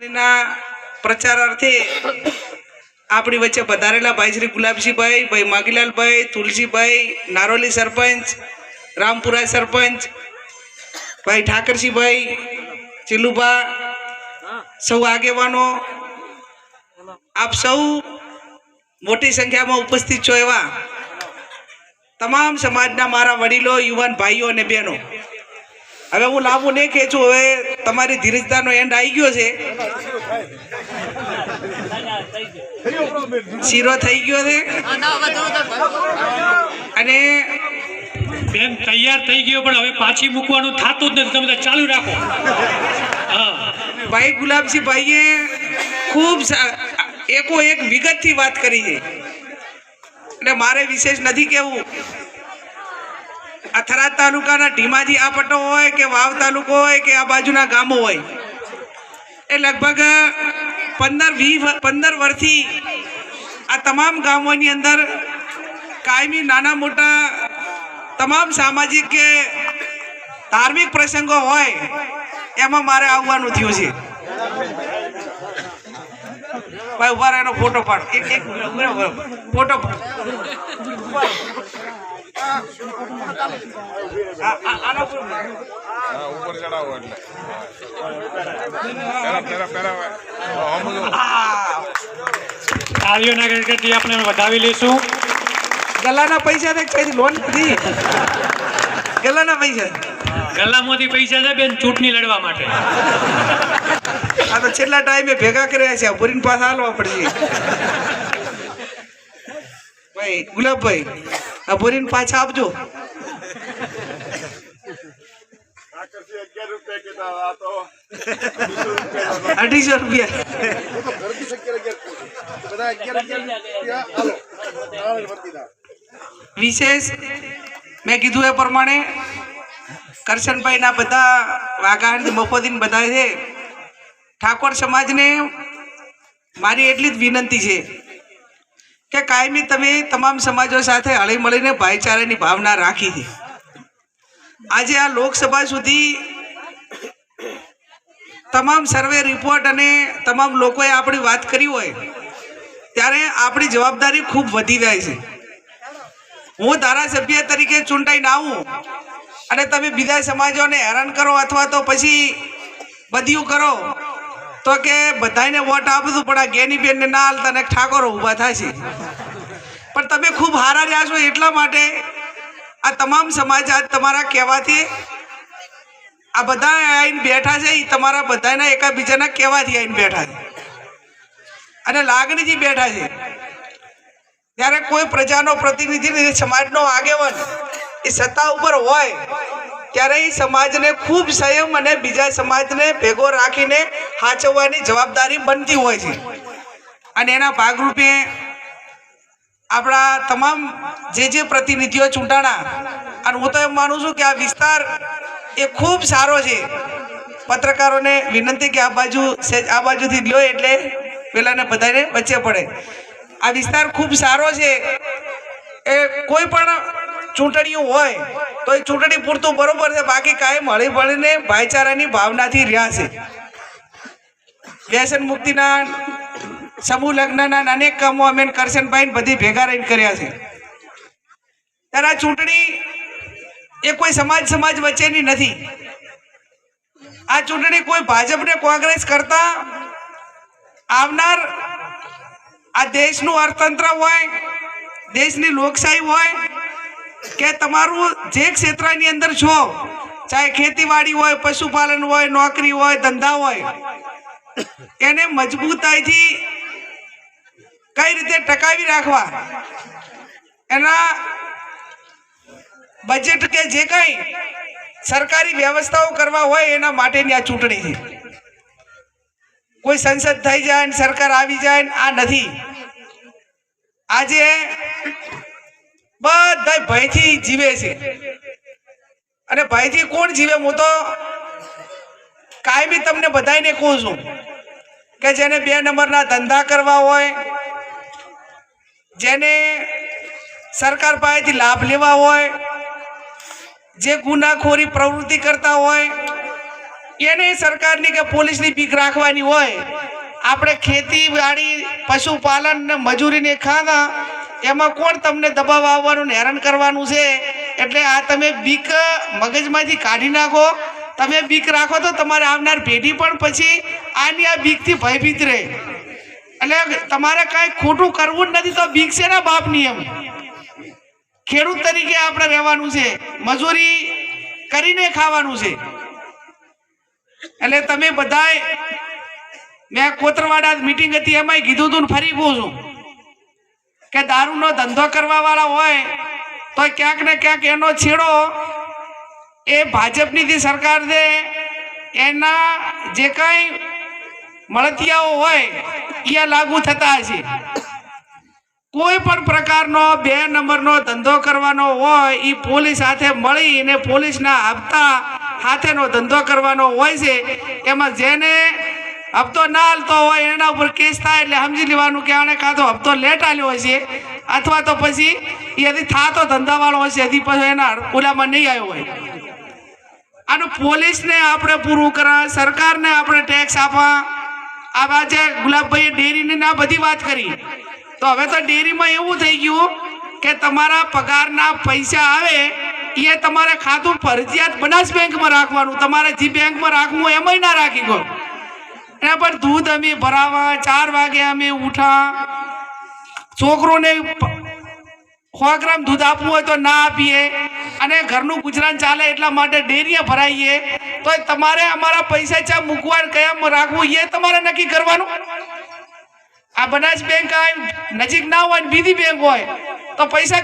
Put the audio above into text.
ના પ્રચારાર્થે આપણી વચ્ચે પધારેલા ભાઈ શ્રી ગુલાબજીભાઈ, ભાઈ માગીલાલભાઈ, તુલસીભાઈ, નારોલી સરપંચ રામપુરા સરપંચ, ભાઈ ઠાકરસિંહભાઈ ચીલુભા સૌ આગેવાનો, આપ સૌ મોટી સંખ્યામાં ઉપસ્થિત છો એવા તમામ સમાજના મારા વડીલો, યુવાન ભાઈઓ અને બહેનો. હવે હું લાંબુ નહીં ખેંચું હવે તમારી ધીરજતાનો એન્ડ આવી ગયો છે. શીરો થઈ ગયો છે. અને બેન તૈયાર થઈ ગયો પણ હવે પાછી મૂકવાનું થતું જ નથી. તમે ચાલુ રાખો. ભાઈ ગુલાબસિંહ ભાઈએ ખૂબ એકો એક વિગતથી વાત કરી છે. એટલે મારે વિશેષ નથી કેવું આ થરાદ તાલુકાના ઢીમાજી આ પટ્ટો હોય કે વાવ તાલુકો હોય કે આ બાજુના ગામો હોય? એ લગભગ પંદર વીસ પંદર વર્ષથી આ તમામ ગામોની અંદર કાયમી નાના મોટા તમામ સામાજિક કે ધાર્મિક પ્રસંગો હોય, એમાં મારે આવવાનું થયું છે. ભાઈ, ઊભા રહેનો ફોટો પાડ. એક એક ફોટો ઉપર. હા, ઉપર ચડાવો એટલે. તાળીઓના આપણે વધાવી લઈશું ગલ્લાના પૈસા છે કઈ લોન નથી ગલ્લાના પૈસા ગલ્લામાંથી પૈસા છે બેન ચૂંટણી લડવા માટે આ તો છેલ્લા ટાઈમે ભેગા કર્યા છે ભરીને પાછા હાલવા પડશે ભાઈ ગુલાબભાઈ આ ભરીને પાછા આપજો. અઢીસો રૂપિયા. વિશેષ મેં કીધું એ પ્રમાણે કરશનભાઈના બધા વાઘાણી મફોદીન બધા છે. ઠાકોર સમાજને મારી એટલી જ વિનંતી છે. કે કાયમી તમે તમામ સમાજો સાથે હળી મળીને ભાઈચારાની ભાવના રાખી છે. આજે આ લોકસભા સુધી તમામ સર્વે રિપોર્ટ અને તમામ લોકોએ આપણી વાત કરી હોય, ત્યારે આપણી જવાબદારી ખૂબ વધી જાય છે. હું ધારાસભ્ય તરીકે ચૂંટાઈને આવું અને તમે બીજા સમાજોને હેરાન કરો અથવા તો પછી બધ્યું કરો તો કે બધાને વોટ આપતું પણ આ ગેની બેનને ના હાલતા ને ઠાકોરો ઊભા થશે પણ તમે ખૂબ હારા રહ્યા છો એટલા માટે આ તમામ આજ તમારા કહેવાથી, આ બધા આવીને બેઠા છે એ તમારા બધાના એકાબીજાના કહેવાથી આવીને બેઠા છે. અને લાગણીથી બેઠા છે. ત્યારે કોઈ પ્રજાનો પ્રતિનિધિ સમાજનો આગેવાન એ સત્તા ઉપર હોય ત્યારે એ સમાજને ખૂબ સંયમ અને બીજા સમાજને ભેગો રાખીને સાચવવાની જવાબદારી બનતી હોય છે. અને એના ભાગરૂપે આપણા તમામ જે જે પ્રતિનિધિઓ ચૂંટાણા, અને હું તો એમ માનું છું કે આ વિસ્તાર એ ખૂબ સારો છે. પત્રકારોને વિનંતી કે આ બાજુ આ બાજુથી લ્યો એટલે પેલાને બધાને વચ્ચે પડે. આ વિસ્તાર ખૂબ સારો છે. એ કોઈ પણ ચૂંટણીઓ હોય, તો એ ચૂંટણી પૂરતું બરોબર છે. બાકી કાંઈ મળી મળીને ભાઈચારાની ભાવનાથી રહ્યા છે. વ્યસન મુક્તિના, સમૂહ લગ્નના અનેક કામો અમે કરશનભાઈ બધી ભેગા રહીને કર્યા છે. ત્યારે આ ચૂંટણી એ કોઈ સમાજ સમાજ વચ્ચેની નથી. આ ચૂંટણી કોઈ ભાજપને કોંગ્રેસ કરતા આવનાર આ દેશનું અર્થતંત્ર હોય, દેશની લોકશાહી હોય કે તમારું જે ક્ષેત્રની અંદર છો, ચાહે ખેતીવાડી હોય, પશુપાલન હોય, નોકરી હોય, ધંધા હોય, એને મજબૂતાઈથી કઈ રીતે ટકાવી રાખવા? એના બજેટ કે જે કંઈ સરકારી વ્યવસ્થાઓ કરવા હોય, એના માટેની આ ચૂંટણી છે. કોઈ સંસદ થઈ જાય ને સરકાર આવી જાય ને આ નથી. આજે બધા ભયથી જીવે છે. અને ભયથી કોણ જીવે? હું તો કાયમી તમને બધાને કહું છું કે જેને બે નંબરના ધંધા કરવા હોય, જેને સરકાર પાસેથી લાભ લેવા હોય, જે ગુનાખોરી પ્રવૃત્તિ કરતા હોય, એને સરકારની કે પોલીસની બીક રાખવાની હોય, આપણે ખેતીવાડી, પશુપાલન ને મજૂરીને ખાના એમાં કોણ તમને દબાવ આવવાનું હેરાન કરવાનું છે? એટલે આ તમે બીક મગજમાંથી કાઢી નાખો. તમે બીક રાખો તો તમારે આવનાર પેઢી પણ પછી આની આ બીકથી ભયભીત રહે. એટલે તમારે કાંઈ ખોટું કરવું જ નથી તો બીક છે ને બાપની એમ. ખેડૂત તરીકે આપણે રહેવાનું છે. મજૂરી કરીને ખાવાનું છે. એટલે તમે બધાય, મેં કોતરવાડા મીટિંગ હતી, એમાંય કીધું હતું ફરી કહું છું કે દારૂનો ધંધો કરવા વાળા હોય, તો ક્યાંક ને ક્યાંક એનો છેડો એ ભાજપની સરકાર દે એના જે કાંઈ મળતિયાઓ હોય એ લાગુ થતા હશે. કોઈ પણ પ્રકારનો બે નંબરનો ધંધો કરવાનો હોય એ પોલીસ સાથે મળીને પોલીસના હપ્તા સાથેનો ધંધો કરવાનો હોય છે, એમાં જેને હપ્તો ના હાલતો હોય એના ઉપર કેસ થાય એટલે સમજી લેવાનું કે આણે કાં તો હપ્તો લેટ આલ્યો હશે અથવા તો પછી એ હજી થાતો ધંધાવાળો હશે હજી પછી એના ઓલામાં નહીં આવ્યો હોય આનું પોલીસને આપણે પૂરું કરવા સરકારને આપણે ટેક્સ આપવા આ જે ગુલાબભાઈએ ડેરીની ના બધી વાત કરી। તો હવે તો ડેરીમાં એવું થઈ ગયું કે તમારા પગારના પૈસા આવે એ તમારે ખાતું ફરજિયાત બનાસ બેંકમાં રાખવાનું, તમારે જે બેંકમાં રાખવું એમાંય ના રાખી ગયો. એના પર દૂધ અમે ભરાવા, ચાર વાગે અમે ઉઠા. છોકરોને સો ગ્રામ દૂધ આપવું હોય તો ના આપીએ. અને ઘરનું ગુજરાન ચાલે એટલા માટે ડેરીએ ભરાઈએ. તો તમારે અમારા પૈસા ચા મૂકવા કયા રાખવું એ તમારે નક્કી કરવાનું? આ બનાસ બેંક નજીક ના હોય બીજી બેંક હોય, તો પૈસા